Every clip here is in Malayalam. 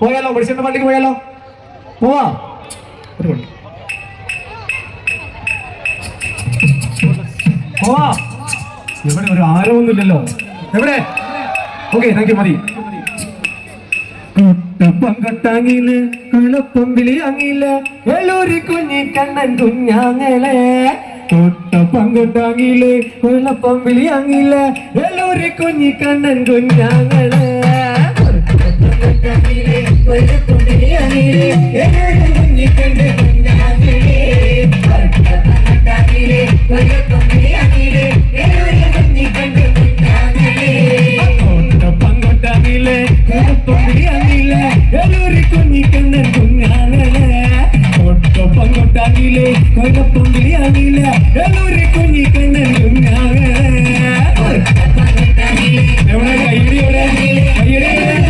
പോയാലോ? പഠിച്ചിട്ട് പള്ളിക്ക് പോയാലോ? പോവാ. പോവാ. ഇവിടെ ഒരു ആരോന്നില്ലല്ലോ എവിടെ? ഓക്കെ താങ്ക് യു മതി. കുട്ടപ്പം കൊട്ടാങ്ങിൽ കുളപ്പം വിളിയാങ്ങില്ല കുഞ്ഞി കണ്ണൻ കുഞ്ഞാങ്ങളെ. കുട്ടപ്പം കൊട്ടാങ്ങിൽ കുളപ്പം വിളിയാങ്ങില്ല എളൂരി കുഞ്ഞി കണ്ണൻ കുഞ്ഞാങ്ങളെ. കൊട്ടാനിലെ കൊഴപ്പൊങ്കിലി അണില എല്ലൂരി കുഞ്ഞി കണ്ണൻ കുഞ്ഞാവേ എവിടെ? കയ്യടി എവിടെ? കയ്യടി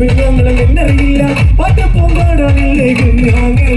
വെള്ളങ്ങളും എന്നറിയില്ല. അത് പോകാടാനില്ലേ ഞാനേ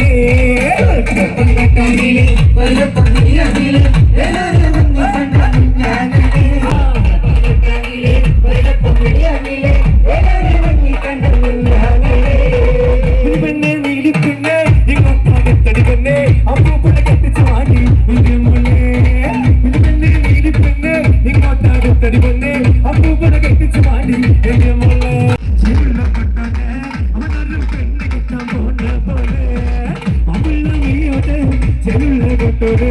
ചെല്ലുകൊട്ടൊരു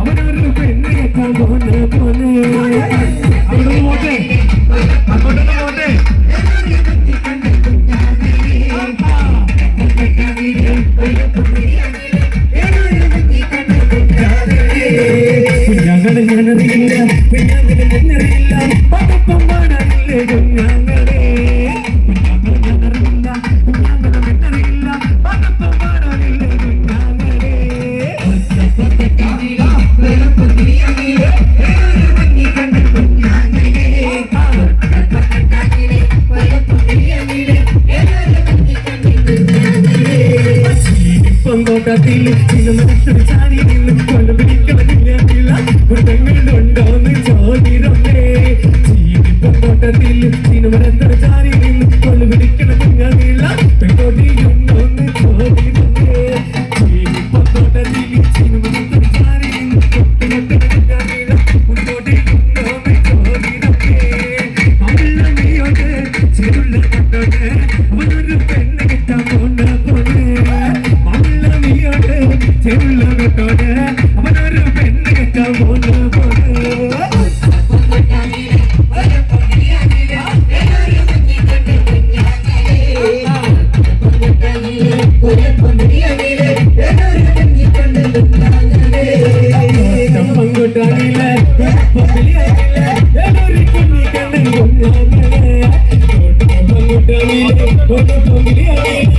അവനൊരു പെണ്ണ് കെട്ടാൻ പോകുന്ന പോലെ. കൂട്ടത്തിൽ ചില മനുഷ്യർ ചാടി നിന്നും Yeah.